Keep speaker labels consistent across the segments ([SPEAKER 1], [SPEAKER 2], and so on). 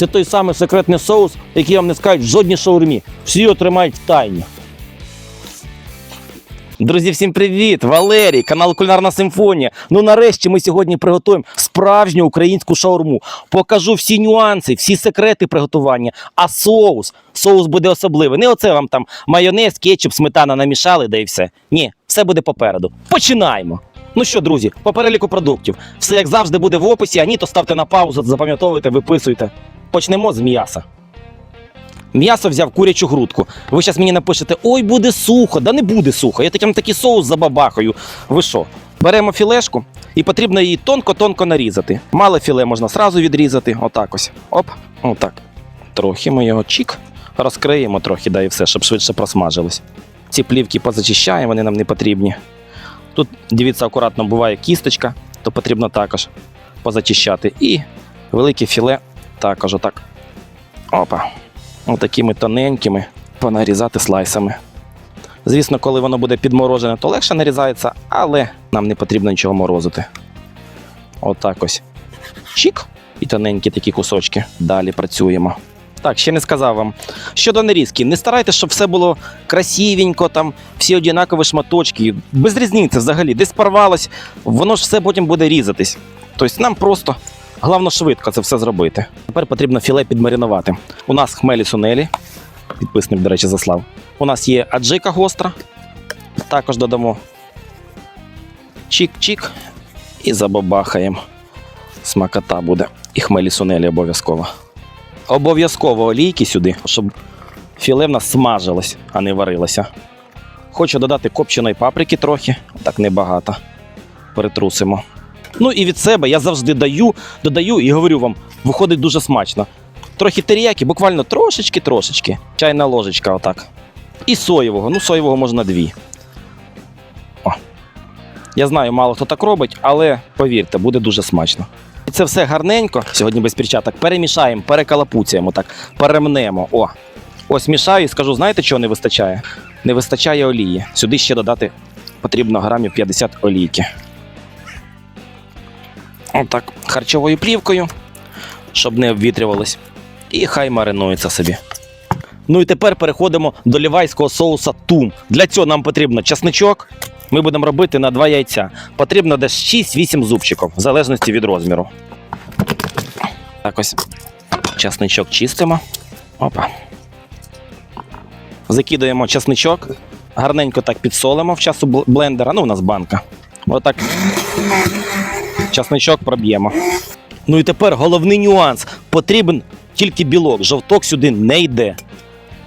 [SPEAKER 1] Це той самий секретний соус, який вам не скажуть в жодній шаурмі. Всі його тримають в тайні. Друзі, всім привіт! Валерій, канал Кулінарна Симфонія. Ну нарешті ми сьогодні приготуємо справжню українську шаурму. Покажу всі нюанси, всі секрети приготування. А соус, соус буде особливий. Не оце вам там майонез, кетчуп, сметана намішали, да і все. Ні, все буде попереду. Починаємо. Ну що, друзі, по переліку продуктів. Все як завжди буде в описі, а ні, то ставте на паузу, запам'ятовуйте, виписуйте. Почнемо з м'яса. М'ясо взяв курячу грудку. Ви зараз мені напишете, ой, буде сухо. Да не буде сухо. Я таким такий соус забабахаю. Ви що? Беремо філешку і потрібно її тонко-тонко нарізати. Мале філе можна зразу відрізати. Отак ось. Оп, отак. Трохи ми його чік. Розкриємо трохи, да і все, щоб швидше просмажилось. Ці плівки позачищаємо, вони нам не потрібні. Тут, дивіться, акуратно буває кісточка, то потрібно також позачищати. І велике філе також отак. Опа отакими тоненькими понарізати слайсами. Звісно, коли воно буде підморожене, то легше нарізається, але нам не потрібно нічого морозити. Отак ось. Чік. І тоненькі такі кусочки. Далі працюємо. Так, ще не сказав вам. Щодо нарізки, не старайтеся, щоб все було красивенько, там всі однакові шматочки. Без різниці взагалі. Десь порвалось, воно ж все потім буде різатись. Тобто нам просто головне швидко це все зробити. Тепер потрібно філе підмаринувати. У нас хмелі сунелі. Підписник, до речі, заслав. У нас є аджика гостра. Також додамо чик-чик і забабахаємо. Смакота буде. І хмелі сунелі обов'язково. Обов'язково олійки сюди, щоб філе в нас смажилось, а не варилося. Хочу додати копченої паприки трохи, так небагато. Перетрусимо. Ну і від себе я завжди даю, додаю і говорю вам, виходить дуже смачно. Трохи теріяки, буквально трошечки-трошечки. Чайна ложечка, отак. І соєвого. Ну, соєвого можна дві. О. Я знаю, мало хто так робить, але повірте, буде дуже смачно. І це все гарненько, сьогодні без перчаток, перемішаємо, перекалапуцяємо, так, перемнемо. О. Ось мішаю і скажу, знаєте, чого не вистачає? Не вистачає олії. Сюди ще додати потрібно грамів 50 олійки. Отак, харчовою плівкою, щоб не обвітрювалось. І хай маринується собі. Ну і тепер переходимо до лівайського соуса тум. Для цього нам потрібно часничок. Ми будемо робити на 2 яйця. Потрібно десь 6-8 зубчиків, в залежності від розміру. Так ось часничок чистимо. Опа. Закидаємо часничок, гарненько так підсолимо в часу блендера. Ну, у нас банка. Отак часничок проб'ємо. Ну і тепер головний нюанс. Потрібен тільки білок. Жовток сюди не йде.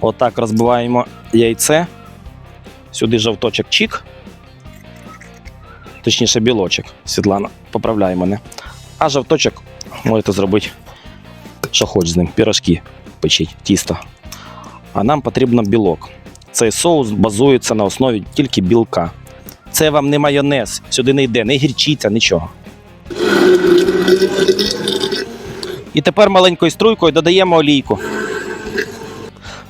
[SPEAKER 1] Отак розбиваємо яйце. Сюди жовточок чік. Точніше, білочок. Світлана, поправляй мене. А жовточок можете зробити, що хоч з ним. Пірожки печіть, тісто. А нам потрібно білок. Цей соус базується на основі тільки білка. Це вам не майонез, сюди не йде, не гірчиця, нічого. І тепер маленькою струйкою додаємо олійку.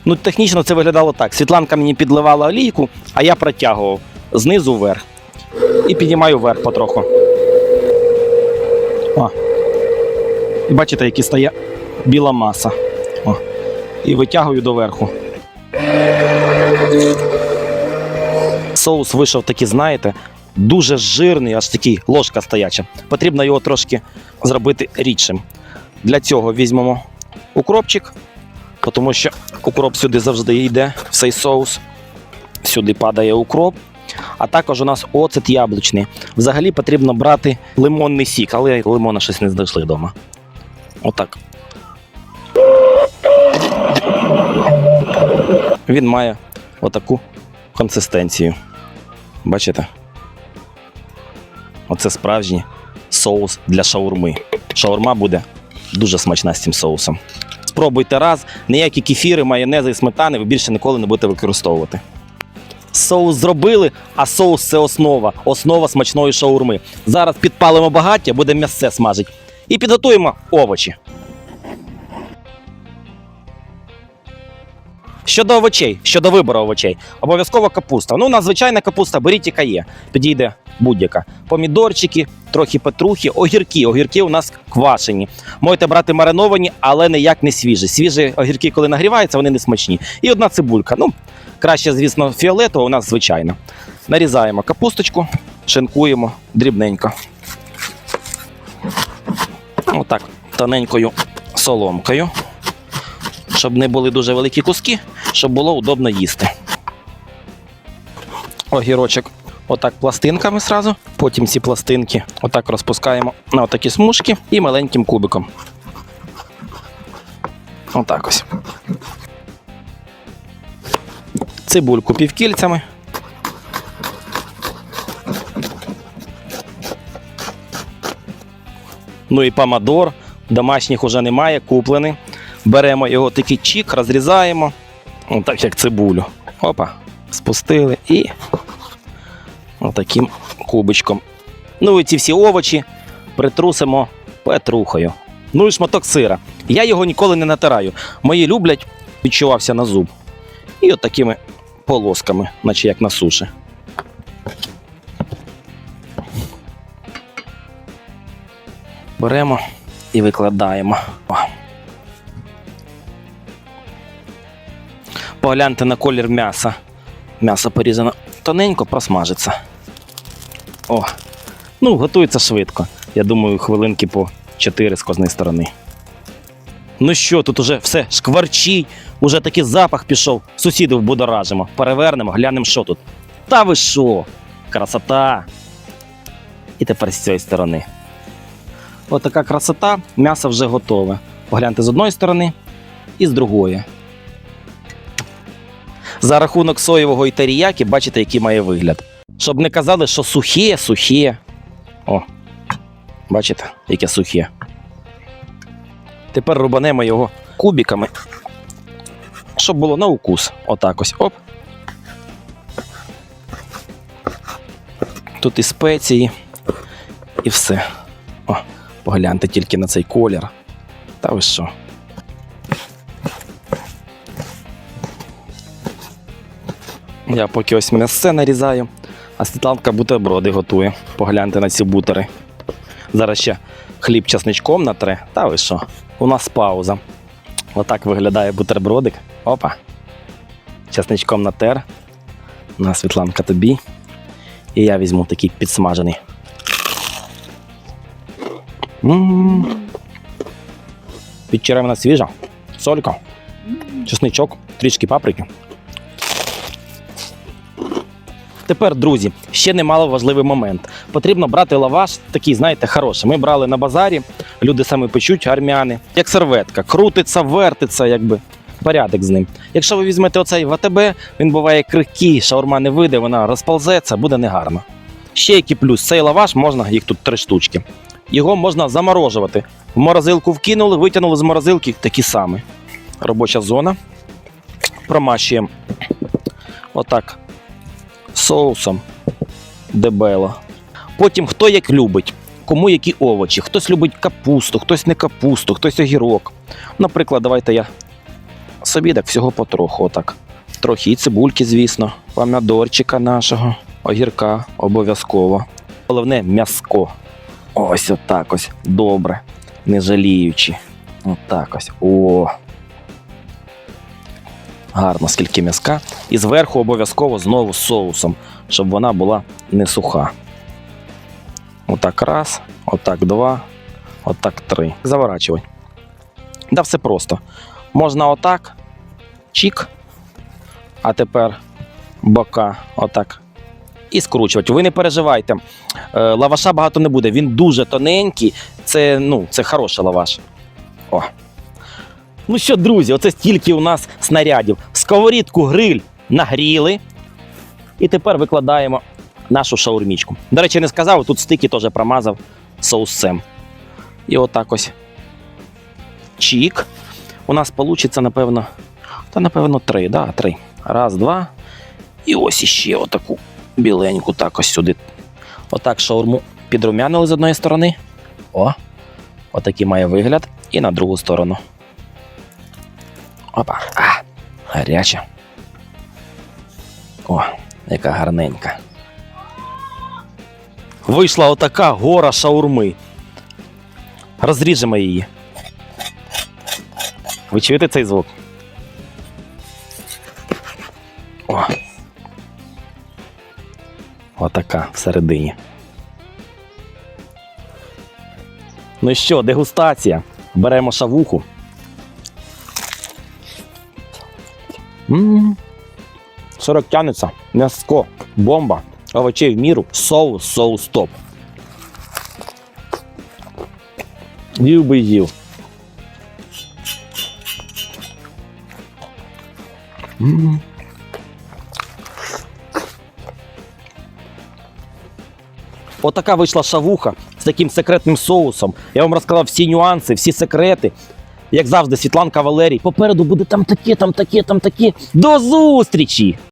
[SPEAKER 1] Ну, технічно це виглядало так. Світланка мені підливала олійку, а я протягував знизу вверх. І піднімаю вверх потроху. О. І бачите, які стає біла маса. О. І витягую доверху. Соус вийшов такий, знаєте, дуже жирний, аж такий ложка стояча. Потрібно його трошки зробити рідшим. Для цього візьмемо укропчик, тому що укроп сюди завжди йде, в цей соус. Сюди падає укроп. А також у нас оцет яблучний. Взагалі потрібно брати лимонний сік, але лимона щось не знайшли вдома. Отак. Він має отаку консистенцію. Бачите? Оце справжній соус для шаурми. Шаурма буде дуже смачна з цим соусом. Спробуйте раз, ніякі кефіри, майонези і сметани ви більше ніколи не будете використовувати. Соус зробили, а соус це основа, основа смачної шаурми. Зараз підпалимо багаття, буде м'ясце смажити. І підготуємо овочі. Щодо овочей, щодо вибору овочей, обов'язково капуста. Ну, у нас звичайна капуста, беріть яка є. Підійде будь-яка. Помідорчики, трохи петрухи, огірки. Огірки у нас квашені. Можете брати мариновані, але ніяк не свіжі. Свіжі огірки, коли нагріваються, вони не смачні. І одна цибулька. Ну, краще, звісно, фіолетова, у нас звичайна. Нарізаємо капусточку, шинкуємо дрібненько. Отак, тоненькою соломкою щоб не були дуже великі куски, щоб було удобно їсти. Огірочок отак пластинками зразу. Потім ці пластинки отак розпускаємо на отакі смужки і маленьким кубиком. Отак ось. Цибульку півкільцями. Ну і помадор. Домашніх уже немає, куплений. Беремо його такий чік, розрізаємо, так як цибулю. Опа, спустили і отаким кубочком. Ну і ці всі овочі притрусимо петрухою. Ну і шматок сира. Я його ніколи не натираю. Мої люблять, відчувався на зуб. І от такими полосками, наче як на суші. Беремо і викладаємо. О. Погляньте на колір м'яса. М'ясо порізано тоненько, просмажиться. О, ну, готується швидко. Я думаю, хвилинки по 4 з кожної сторони. Ну що, тут уже все шкварчить, уже такий запах пішов. Сусідів будоражимо. Перевернемо, глянемо, що тут. Та ви що? Красота. І тепер з цієї сторони. Ось така красота, м'ясо вже готове. Погляньте з одної сторони і з другої. За рахунок соєвого і теріяки, бачите, який має вигляд. Щоб не казали, що сухе, сухе. О, бачите, яке сухе. Тепер рубанемо його кубиками, щоб було на укус. Отак ось. Оп. Тут і спеції, і все. О, погляньте тільки на цей колір. Та ви що? Я поки ось м'ясце нарізаю, а Світланка бутерброди готує. Погляньте на ці бутери. Зараз ще хліб часничком натре. Та ви що? У нас пауза. Отак виглядає бутербродик. Опа. Часничком натер. На Світланка тобі. І я візьму такий підсмажений. М. Підчеревина свіжа, солька, чесничок, трішки паприки. Тепер, друзі, ще немало важливий момент. Потрібно брати лаваш такий, знаєте, хороший. Ми брали на базарі, люди самі печуть, армяни, як серветка, крутиться, вертиться, якби. Порядок з ним. Якщо ви візьмете оцей в АТБ, він буває крихкий, шаурма не вийде, вона розползеться, буде негарно. Ще який плюс, цей лаваш можна, їх тут три штучки. Його можна заморожувати. В морозилку вкинули, витягнули з морозилки такі самі. Робоча зона. Промащуємо отак соусом дебело. Потім хто як любить, кому які овочі. Хтось любить капусту, хтось не капусту, хтось огірок. Наприклад, давайте я собі так всього потроху. Отак. Трохи і цибульки, звісно, помідорчика нашого, огірка обов'язково. Головне м'яско. Ось отак ось. Добре. Не жаліючи. Отак ось. О. Гарно, скільки м'яска. І зверху обов'язково знову з соусом, щоб вона була не суха. Отак раз, отак два, отак три. Заворачувай. Да все просто. Можна отак, чік, а тепер бока отак. І скручувати. Ви не переживайте. Е, Лаваша багато не буде. Він дуже тоненький. Це, ну, це хороший лаваш. О. Ну що, друзі, оце стільки у нас снарядів. Сковорідку гриль нагріли. І тепер викладаємо нашу шаурмічку. До речі, не сказав, тут стики теж промазав соусцем. І отак ось. Чік. У нас вийде, напевно, та напевно три. Да, три. Раз, два. І ось іще отаку біленьку, так ось сюди. Отак шаурму підрумянили з одної сторони. О, отакий має вигляд. І на другу сторону. Опа. А. Гаряча. О, яка гарненька. Вийшла отака гора шаурми. Розріжемо її. Ви чуєте цей звук? О. Отака всередині. Ну що, дегустація. Беремо шавуху. М. Сорок тянеться, м'яско, бомба, овочей в міру, соус, соус топ. Їв би їв. Отака вийшла шавуха з таким секретним соусом. Я вам розказав всі нюанси, всі секрети. Як завжди, Світланка Валерій. Попереду буде там таке, там таке, там таке. До зустрічі!